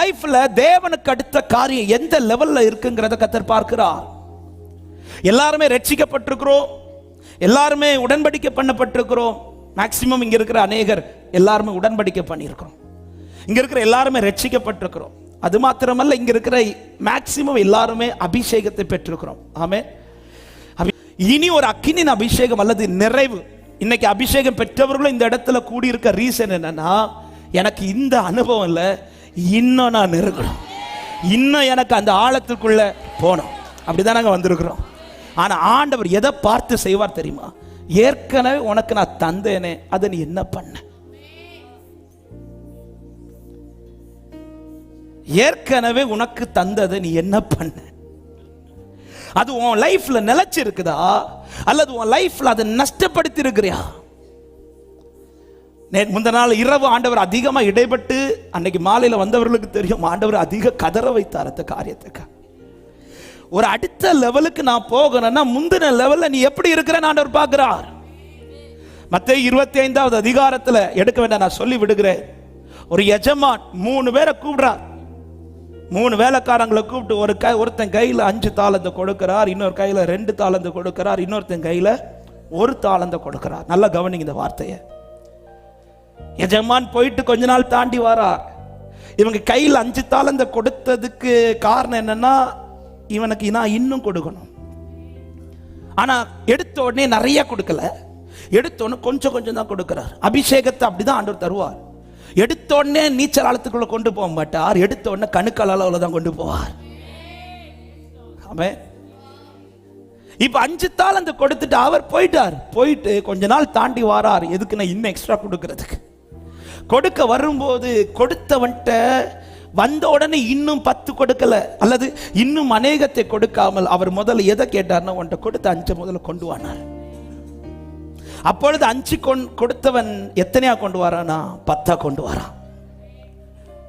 லைஃப்ல தேவனுக்கு அடுத்த காரியம் எந்த லெவல்ல இருக்குங்கிறத கத்தர் பார்க்கிறார். எல்லாருமே ரட்சிக்கப்பட்டிருக்கிறோம். எல்லாருமே உடன்படிக்கை பண்ணப்பட்டிருக்கிறோம். மேக்சிமம் இங்க இருக்கிற அநேகர் எல்லாருமே உடன்படிக்கை பண்ணியிருக்கிறோம். இங்க இருக்கிற எல்லாருமே ரட்சிக்கப்பட்டிருக்கிறோம். அது மாத்திரமல்ல இங்க இருக்கிற மேக்சிமம் எல்லாருமே அபிஷேகத்தை பெற்றிருக்கிறோம். ஆமே அபி- இனி ஒரு அக்கினின் அபிஷேகம் அல்லது நிறைவு. இன்னைக்கு அபிஷேகம் பெற்றவர்களும் இந்த இடத்துல கூடியிருக்க ரீசன் என்னன்னா எனக்கு இந்த அனுபவம் இல்லை. இன்னும் நான் நெருங்கணும் இன்னும் எனக்கு அந்த ஆழத்துக்குள்ள போகணும். அப்படிதான் நாங்கள் வந்திருக்கிறோம். ஆனால் ஆண்டவர் எதை பார்த்து செய்வார் தெரியுமா? ஏற்கனவே உனக்கு நான் தந்தேனே அதை நீ என்ன பண்ண? ஏற்கனவே உனக்கு தந்ததை நீ என்ன பண்ண? அது உன் லைஃப்ல நிலைச்சிருக்குதா? அல்லது உன் லைஃப்ல அதை நஷ்டப்படுத்தி இருக்கிறியா முந்த நாள் இரவு ஆண்டவர் அதிகமாக இடைப்பட்டு அன்னைக்கு மாலையில் வந்தவர்களுக்கு தெரியும் ஆண்டவர் அதிக கதற வைத்தார் அந்த காரியத்துக்கு. ஒரு அடுத்த லெவலுக்கு நான் போகணும்னா முந்தின லெவலில் நீ எப்படி இருக்கிறன்னு ஆண்டவர் பார்க்குறார். மற்ற இருபத்தி ஐந்தாவது அதிகாரத்தில் எடுக்க வேண்டாம் நான் சொல்லி விடுகிறேன். ஒரு எஜமான் மூணு பேரை கூப்பிடுறார். மூணு வேலைக்காரங்களை கூப்பிட்டு ஒரு கை ஒருத்தன் கையில் அஞ்சு தாளந்து கொடுக்கிறார் இன்னொரு கையில் ரெண்டு தாளந்து கொடுக்கிறார் இன்னொருத்தன் கையில் ஒரு தாளந்த கொடுக்கிறார். நல்லா கவனிங்க இந்த வார்த்தையை. எஜமான் போயிட்டு கொஞ்ச நாள் தாண்டி வரார் இவங்க கையில் அஞ்சு தாளந்த கொடுத்ததுக்கு காரணம் என்னன்னா இவனுக்கு நான் இன்னும் கொடுக்கணும். ஆனா எடுத்த உடனே நிறைய கொடுக்கல. எடுத்த உடனே கொஞ்சம் கொஞ்சம் தான் கொடுக்கிறார். அபிஷேகத்தை அப்படிதான் ஆண்டவர் தருவார். எடுத்த உடனே நீச்சல் ஆழத்துக்குள்ள கொண்டு போக மாட்டார். எடுத்த உடனே கணுக்கள் அளவுல தான் கொண்டு போவார். அவன் இப்ப அஞ்சு தாள் அந்த கொடுத்துட்டு அவர் போயிட்டார். போயிட்டு கொஞ்ச நாள் தாண்டி வாரார். எதுக்கு நான் இன்னும் எக்ஸ்ட்ரா கொடுக்கறதுக்கு. கொடுக்க வரும்போது கொடுத்தவன்கிட்ட வந்த உடனே இன்னும் பத்து கொடுக்கல. அல்லது இன்னும் அநேகத்தை கொடுக்காமல் அவர் முதல்ல எதை கேட்டார்னா உன்கிட்ட கொடுத்த அஞ்சு முதல்ல கொண்டு வானார். அப்பொழுது அஞ்சு கொண் கொடுத்தவன் எத்தனையா கொண்டு வரானா பத்தா கொண்டு வரான்.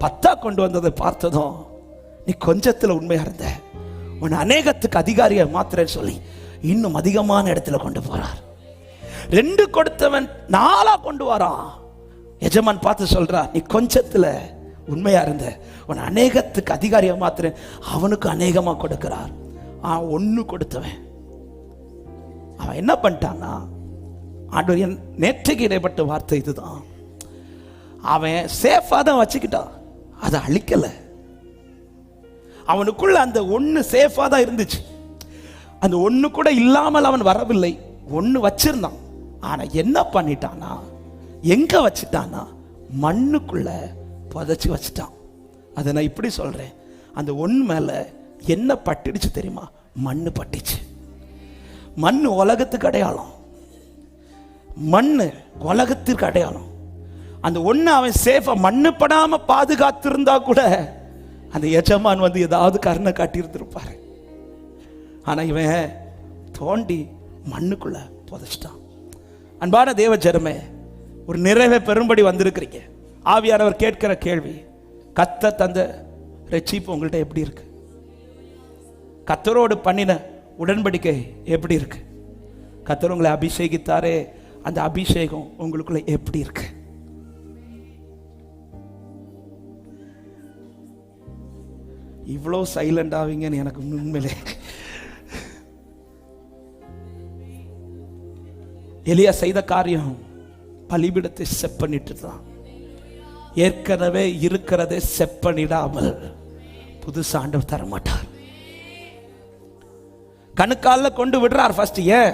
பத்தா கொண்டு வந்ததை பார்த்ததும் நீ கொஞ்சத்தில் உண்மையா இருந்த. உன் அநேகத்துக்கு அதிகாரியை மாத்திரன்னு சொல்லி இன்னும் அதிகமான இடத்துல கொண்டு போறார். ரெண்டு கொடுத்தவன் நாலா கொண்டு வரான். எஜமான் பார்த்து சொல்றா நீ கொஞ்சத்துல உண்மையா இருந்த. உன் அநேகத்துக்கு அதிகாரியை மாத்திர. அவனுக்கு அநேகமா கொடுக்கிறார். அவன் ஒன்று கொடுத்தவன். அவன் என்ன பண்ணிட்டான்னா ஆண்டு என் நேற்றைக்கு இடைப்பட்ட வார்த்தை இதுதான். அவன் சேஃபாக தான் வச்சுக்கிட்டான். அதை அழிக்கலை. அவனுக்குள்ள அந்த ஒன்று சேஃபாக தான் இருந்துச்சு. அந்த ஒன்று கூட இல்லாமல் அவன் வரவில்லை. ஒன்று வச்சிருந்தான். ஆனால் என்ன பண்ணிட்டானா எங்க வச்சுட்டான்னா மண்ணுக்குள்ள புதைச்சி வச்சிட்டான். அதை நான் இப்படி சொல்றேன். அந்த ஒன்று மேல என்ன பட்டுடுச்சு தெரியுமா? மண்ணு பட்டுச்சு. மண் உலகத்துக்கு அடையாளம். மண்ணு உலகத்திற்கு அடையாளம். அந்த ஒன்று அவன் சேஃபாக மண்ணு படாம பாதுகாத்திருந்தா கூட அந்த எஜமான் வந்து ஏதாவது கருணை காட்டியிருந்திருப்பாரு. ஆனால் இவன் தோண்டி மண்ணுக்குள்ள புதைச்சிட்டான். அன்பான தேவ ஜெரமே ஒரு நிறைவை பெரும்படி வந்திருக்கிறீங்க. ஆவியானவர் கேட்கிற கேள்வி கத்த தந்த ரட்சிப்பு உங்கள்கிட்ட எப்படி இருக்கு? கத்தரோடு பண்ணின உடன்படிக்கை எப்படி இருக்கு? கத்தர் உங்களை அபிஷேகித்தாரே அந்த அபிஷேகம் உங்களுக்குள்ள எப்படி இருக்கு? இவ்வளோ சைலண்ட் ஆவீங்கன்னு எனக்கு உண்மையிலே. எலியா செய்த காரியம் பலிபிடத்தை செப்பனிட்டு தான் ஏற்கனவே இருக்கிறதை செப்பனிடாமல் புதுசு ஆண்டவர் தர மாட்டார் கணுக்கால கொண்டு விடுறார் ஃபர்ஸ்ட் ஏன்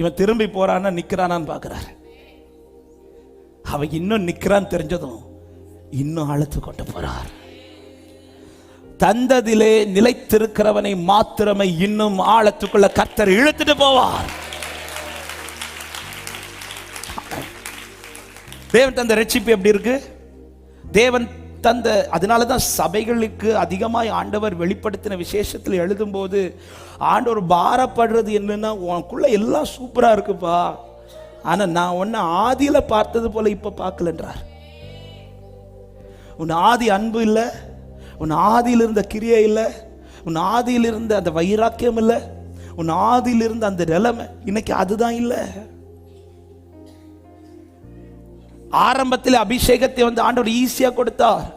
இவன் திரும்பி போறானா நிக்கிறானான்னு பாக்குறாரு. அவன் இன்னும் நிக்கிறான்னு தெரிஞ்சதும் இன்னும் அழுத்து கொண்டு போறார். தந்ததிலே நிலைத்திருக்கிறவனை மாத்திரமே இன்னும் ஆழத்துக்குள்ள கர்த்தர் இழுத்துட்டு போவார். தேவன் தந்த ரட்சிப்பு எப்படி இருக்கு? தேவன் தந்த அதனால தான் சபைகளுக்கு அதிகமாய் ஆண்டவர் வெளிப்படுத்தின விசேஷத்தில் எழுதும்போது ஆண்டவர் பாரப்படுறது என்னன்னா உனக்குள்ள எல்லாம் சூப்பராக இருக்குப்பா. ஆனால் நான் உன்னை ஆதியில் பார்த்தது போல இப்போ பார்க்கலன்றார். உன் ஆதி அன்பு இல்லை உன் ஆதியில் இருந்த கிரியை இல்லை உன் ஆதியில் இருந்த அந்த வைராக்கியம் இல்லை உன் ஆதியில் இருந்த அந்த நிலைமை இன்னைக்கு அதுதான் இல்லை. ஆரம்பத்தில் அபிஷேகத்தை வந்து ஆண்டவர் ஈஸியாக கொடுத்தார்.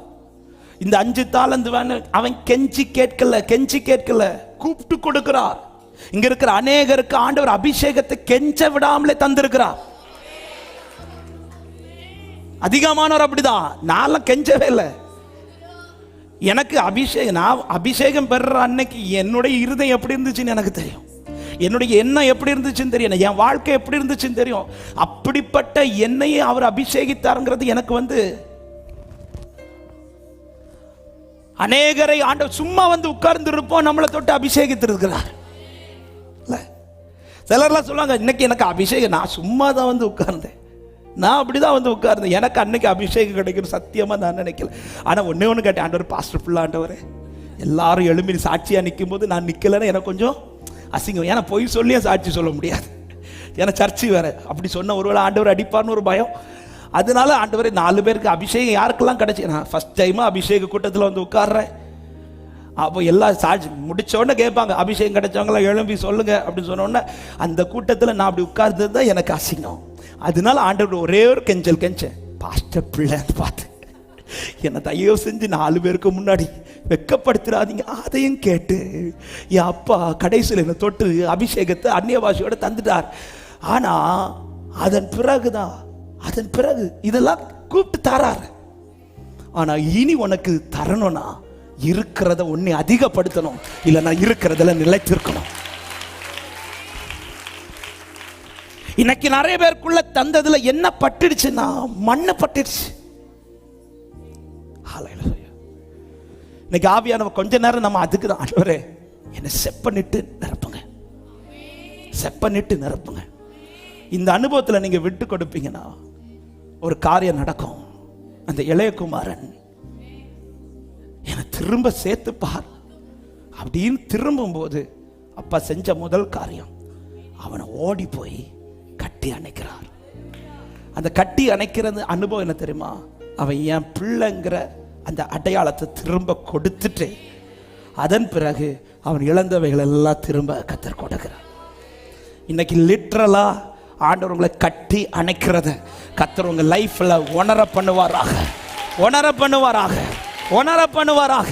இந்த அஞ்சு தாளந்து வேணும் அவன் கெஞ்சி கேட்கல கெஞ்சி கேட்கல கூப்பிட்டு கொடுக்கிறார். இங்க இருக்கிற அநேகருக்கு ஆண்டவர் அபிஷேகத்தை கெஞ்ச விடாமலே தந்திருக்கிறார். அதிகமானவர் அப்படிதான் நான்லாம் கெஞ்சவே இல்லை. எனக்கு அபிஷேகம் நான் அபிஷேகம் பெறுற அன்னைக்கு என்னுடைய இருதயம் எப்படி இருந்துச்சுன்னு எனக்கு தெரியும். என்னுடைய எண்ணம் எப்படி இருந்துச்சுன்னு தெரியும். என் வாழ்க்கை எப்படி இருந்துச்சுன்னு தெரியும். அப்படிப்பட்ட என்னையே அவர் அபிஷேகித்தாருங்கிறது எனக்கு வந்து அநேகரை ஆண்டவர் சும்மா வந்து உட்கார்ந்து இருப்போம் நம்மளை தொட்டு அபிஷேகித்திருக்கிறார். சிலர்லாம் சொல்லுவாங்க இன்னைக்கு எனக்கு அபிஷேகம் நான் சும்மா தான் வந்து உட்கார்ந்தேன். நான் அப்படி தான் வந்து உட்கார்ந்தேன். எனக்கு அன்னைக்கு அபிஷேகம் கிடைக்கும் சத்தியமாக நான் நினைக்கல. ஆனால் ஒன்றே ஒன்று கேட்டேன் ஆண்டவர் பாஸ்டர் ஃபுல்லாண்டவர் எல்லாரும் எழும்பி சாட்சியாக நிற்கும் போது நான் நிற்கலைன்னு எனக்கு கொஞ்சம் அசிங்கம். ஏன்னா பொய் சொல்லியே சாட்சி சொல்ல முடியாது. ஏன்னா சர்ச்சு வேற. அப்படி சொன்ன ஒருவேளை ஆண்டவர் அடிப்பார்னு ஒரு பயம். அதனால ஆண்டவர் நாலு பேருக்கு அபிஷேகம் யாருக்கெல்லாம் கிடைச்சி நான் ஃபர்ஸ்ட் டைமாக அபிஷேக கூட்டத்தில் வந்து உட்காடுறேன் அப்போ எல்லாம் சாட்சி முடித்தோடனே கேட்பாங்க அபிஷேகம் கிடைச்சவங்களாம் எழும்பி சொல்லுங்க அப்படின்னு சொன்னோடனே அந்த கூட்டத்தில் நான் அப்படி உட்கார்ந்தது தான் எனக்கு அசிங்கம். அதனால ஆண்டவர் ஒரே ஒரு கெஞ்சல் கெஞ்சேன் பாஸ்டர் பிள்ளைன்னு பார்த்து. என்னை தயவு செஞ்சு நாலு பேருக்கு முன்னாடி வெக்கப்படுத்துறாதீங்க அதையும் கேட்டு என் அப்பா கடைசியில் என்னை தொட்டு அபிஷேகத்தை அந்நிய பாஷையோட தந்துட்டார். ஆனா அதன் பிறகுதான் அதன் பிறகு இதெல்லாம் கூப்பிட்டு தராரு. ஆனா இனி உனக்கு தரணும்னா இருக்கிறத உன்னை அதிகப்படுத்தணும். இல்லைன்னா இருக்கிறதுல நிலைத்திருக்கணும். இன்னைக்கு நிறைய பேருக்குள்ள தந்ததுல என்ன பட்டுடுச்சுன்னா மண்ணு பட்டுடுச்சு. இன்னைக்கு ஆவியானவ கொஞ்ச நேரம் நம்ம அதுக்கு தான் ஆண்டவரே என்னை செப்பனிட்டு நிரப்புங்க. செப்பனிட்டு நிரப்புங்க. இந்த அனுபவத்தில் நீங்கள் விட்டு கொடுப்பீங்கன்னா ஒரு காரியம் நடக்கும். அந்த இளையகுமாரன் என்னை திரும்ப சேர்த்து பார் அப்படின்னு திரும்பும்போது அப்பா செஞ்ச முதல் காரியம் அவனை ஓடி போய் கட்டி அணைக்கிறார். அந்த கட்டி அணைக்கிறது அனுபவம் என்ன தெரியுமா? அவன் என் பிள்ளைங்கிற அந்த அடையாளத்தை திரும்ப கொடுத்துட்டு அதன் பிறகு அவன் இழந்தவைகள் எல்லாம் திரும்ப கத்தர் கொடுக்கிறான் இன்னைக்கு லிட்ரலா ஆண்டவர் உங்களை கட்டி அணைக்கிறத கத்தர் உங்க லைஃப்ல உணர பண்ணுவாராக. உணர பண்ணுவாராக. உணர பண்ணுவாராக.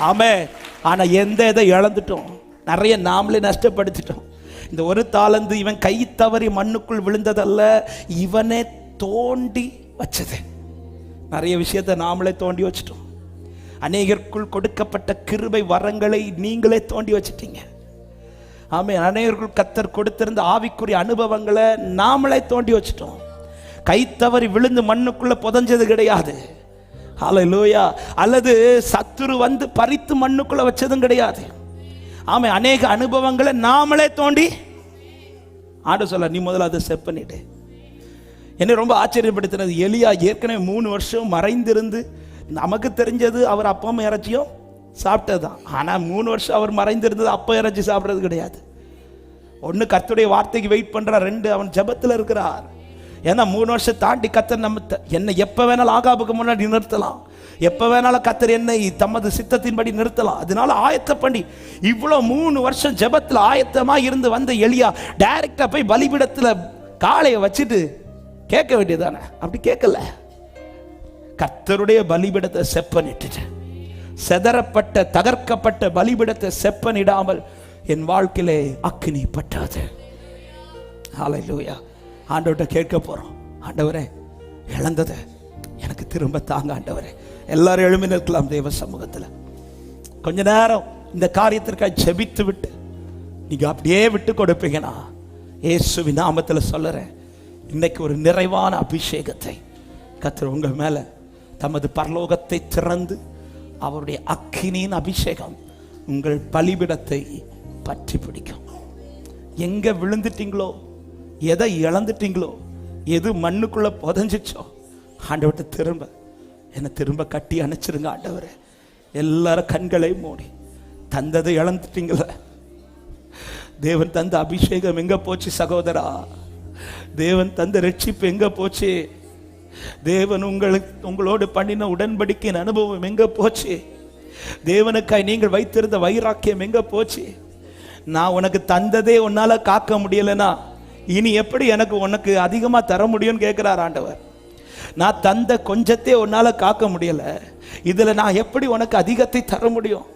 ஆமே. ஆனா எந்த இதை இழந்துட்டோம்? நிறைய நாமளே நஷ்டப்படுத்திட்டோம். இந்த ஒரு தாளந்து இவன் கை தவறி மண்ணுக்குள் விழுந்ததல்ல இவனே தோண்டி வச்சது. நிறைய விஷயத்தை நாமளே தோண்டி வச்சிட்டோம். அநேகருக்குள் கொடுக்கப்பட்ட கிருபை வரங்களை நீங்களே தோண்டி வச்சிட்டீங்க. ஆமே அநேகர்கள் கத்தர் கொடுத்திருந்த ஆவிக்குரிய அனுபவங்களை நாமளே தோண்டி வச்சிட்டோம். கை தவறி விழுந்து மண்ணுக்குள்ள புதஞ்சது கிடையாது. ஹalleluya அல்லது சத்துரு வந்து பறித்து மண்ணுக்குள்ள வச்சதும் கிடையாது. ஆமை அநேக அனுபவங்களை நாமளே தோண்டி ஆண்டு சொல்ல நீ முதல்ல அதை செப் பண்ணிட்டு என்னை ரொம்ப ஆச்சரியப்படுத்தினது. எலியா ஏற்கனவே மூணு வருஷம் மறைந்திருந்து நமக்கு தெரிஞ்சது அவர் அப்பம் இறைச்சியும் சாப்பிட்டது? தான் ஆனால் மூணு வருஷம் அவர் மறைந்திருந்தது அப்பம் இறைச்சி சாப்பிட்றது கிடையாது. ஒன்று கத்துடைய வார்த்தைக்கு வெயிட் பண்ணுறான் ரெண்டு அவன் ஜெபத்தில் இருக்கிறார். ஏன்னா மூணு வருஷம் தாண்டி கத்தர் நம்ம என்னை எப்போ வேணாலும் ஆகாபுக்கு முன்னாடி நிறுத்தலாம். எப்போ வேணாலும் கத்தர் என்னை தமது சித்தத்தின்படி நிறுத்தலாம். அதனால ஆயத்த பண்ணி இவ்வளோ மூணு வருஷம் ஜெபத்தில் ஆயத்தமாக இருந்து வந்த எலியா டைரக்டா போய் பலிபிடத்தில் காளையை வச்சுட்டு கேட்க வேண்டியதானே அப்படி கேட்கல. கத்தருடைய பலிபிடத்தை செப்பனிட்டு செதறப்பட்ட தகர்க்கப்பட்ட பலிபிடத்தை செப்பனிடாமல் என் வாழ்க்கையிலே அக்னி பட்டாது ஆலையிலூயா ஆண்டவர்கிட்ட கேட்க போறோம். ஆண்டவரே இழந்ததை எனக்கு திரும்ப தாங்க ஆண்டவரே. எல்லாரும் எழுமி நிற்கலாம் தேவ சமூகத்தில். கொஞ்ச நேரம் இந்த காரியத்திற்காக ஜெபித்து விட்டு நீங்க அப்படியே விட்டு கொடுப்பீங்கன்னா ஏசுவி நாமத்தில் சொல்லுறேன். இன்னைக்கு ஒரு நிறைவான அபிஷேகத்தை கர்த்தர் உங்கள் மேலே தமது பரலோகத்தை திறந்து அவருடைய அக்கினியின் அபிஷேகம் உங்கள் பலிபிடத்தை பற்றி பிடிக்கும். எங்கே விழுந்துட்டீங்களோ எதை இழந்துட்டீங்களோ எது மண்ணுக்குள்ளே புதஞ்சிச்சோ ஆண்டவர்கிட்ட திரும்ப என்னை திரும்ப கட்டி அணைச்சிருங்க ஆண்டவர். எல்லாரும் கண்களையும் மூடி தந்ததை இழந்துட்டீங்களே. தேவன் தந்த அபிஷேகம் எங்கே போச்சு சகோதரா? தேவன் தந்த ரட்சிப்பு எங்க போச்சு? தேவன் உங்களுக்கு உங்களோடு பண்ணின உடன்படிக்கையின் அனுபவம் எங்க போச்சு? தேவனுக்காய் நீங்கள் வைத்திருந்த வைராக்கியம் எங்க போச்சு? நான் உனக்கு தந்ததே உன்னால காக்க முடியலனா இனி எப்படி எனக்கு உனக்கு அதிகமாக தர முடியும்னு கேட்குறார் ஆண்டவர். நான் தந்த கொஞ்சத்தே உன்னால காக்க முடியல. இதில் நான் எப்படி உனக்கு அதிகத்தை தர முடியும்?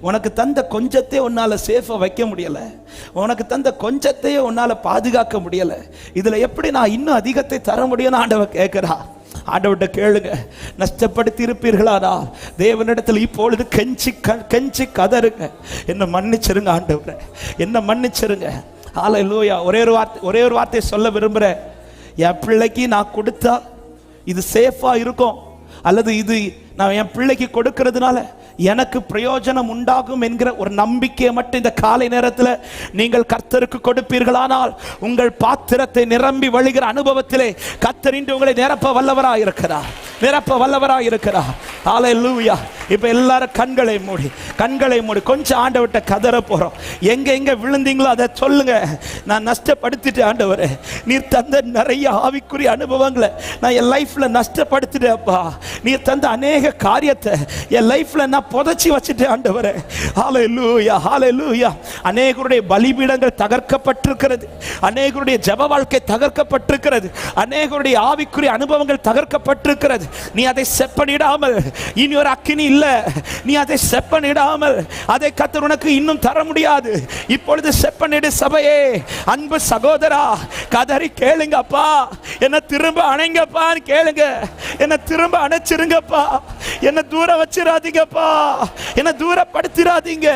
உனக்கு தந்த கொஞ்சத்தை உன்னால் சேஃபாக வைக்க முடியலை. உனக்கு தந்த கொஞ்சத்தையே உன்னால் பாதுகாக்க முடியலை. இதில் எப்படி நான் இன்னும் அதிகத்தை தர முடியும்னு ஆண்டவர் கேட்குறா. ஆண்டவர்கிட்ட கேளுங்க. நஷ்டப்படுத்தி இருப்பீர்களானா தேவனிடத்தில் இப்பொழுது கெஞ்சி க- கெஞ்சி கதருங்க என்ன மன்னிச்சிருங்க ஆண்டவரை. என்ன மன்னிச்சிருங்க. ஆலை லூயா ஒரே ஒரு வார்த்தை ஒரே ஒரு வார்த்தையை சொல்ல விரும்புகிறேன் என் பிள்ளைக்கு நான் கொடுத்தா இது சேஃபாக இருக்கும். அல்லது இது நான் என் பிள்ளைக்கு கொடுக்கறதுனால எனக்கு பிரயோஜனம் உண்டாகும் என்கிற ஒரு நம்பிக்கையை மட்டும் இந்த காலை நேரத்தில் நீங்கள் கர்த்தருக்கு கொடுப்பீர்களானால் உங்கள் பாத்திரத்தை நிரம்பி வழிகிற அனுபவத்திலே கர்த்தர் இன்று உங்களை நிரப்ப வல்லவராக இருக்கிறார் நிரப்ப வல்லவராக இருக்கிறார். ஆலை லூயா இப்போ எல்லாரும் கண்களை மூடி கண்களை மூடி கொஞ்சம் ஆண்டவர்கிட்ட கதற போகிறோம் எங்கே எங்கே விழுந்தீங்களோ அதை சொல்லுங்க. நான் நஷ்டப்படுத்திட்டேன் ஆண்டவர். நீர் தந்த நிறைய ஆவிக்குரிய அனுபவங்களை நான் என் லைஃப்பில் நஷ்டப்படுத்திட்டேப்பா நீர் தந்த அநேக காரியத்தை என் லைஃப்பில் நான் புதைச்சி வச்சுட்டேன் ஆண்டவர். ஆலை லூயா ஆலை லூயா அநேகருடைய பலிபீடங்கள் தகர்க்கப்பட்டிருக்கிறது. அநேகருடைய ஜப வாழ்க்கை தகர்க்கப்பட்டிருக்கிறது. அநேகருடைய ஆவிக்குரிய அனுபவங்கள் தகர்க்கப்பட்டிருக்கிறது. நீ அதை செப்பனிடாமல் இனி ஒரு அக்கினி இல்ல. நீ அதை செப்பனிடாமல் அதை கத்தர் உனக்கு இன்னும் தர முடியாது. இப்பொழுது செப்பனிடு சபையே. அன்பு சகோதரா கதறி கேளுங்கப்பா. என்னை என்ன திரும்ப அணைங்கப்பான்னு கேளுங்க. என்ன திரும்ப அணைச்சிருங்கப்பா. என்ன தூரம் வச்சிடாதீங்கப்பா என்ன தூரப்படுத்திடாதீங்க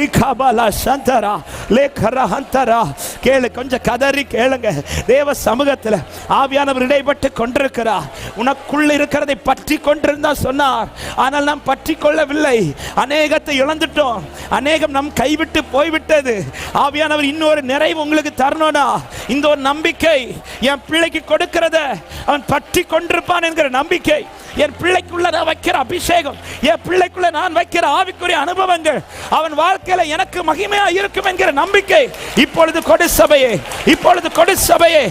ரிகாபாலா சந்தரா லேகரா ஹந்தரா கேளு கொஞ்சம் கதறி கேளுங்க. தேவ சமூகத்தில் ஆவியானவர் இடைப்பட்டு கொண்டிருக்கிறார். உனக்குள்ள இருக்கிறதை பற்றி கொண்டிருந்தா சொன்னார். ஆனால் நாம் பற்றி கொள்ளவில்லை. அநேகத்தை இழந்துட்டோம். அநேகம் நம் கைவிட்டு போய்விட்டது. ஆவியானவர் இன்னொரு நிறைவு உங்களுக்கு தரணும்னா இந்த ஒரு நம்பிக்கை என் பிள்ளைக்கு கொடுக்கிறத அவன் பற்றி கொண்டிருப்பான் என்கிற நம்பிக்கை. என் பிள்ளைக்குள்ள நான் வைக்கிற அபிஷேகம் என் பிள்ளைக்குள்ள நான் வைக்கிற ஆவிக்குரிய அனுபவங்கள் அவன் வாழ்க்கையில எனக்கு மகிமையா இருக்கும் என்கிற நம்பிக்கை இப்பொழுது கொடு சபையே இப்பொழுது கொடு சபையே.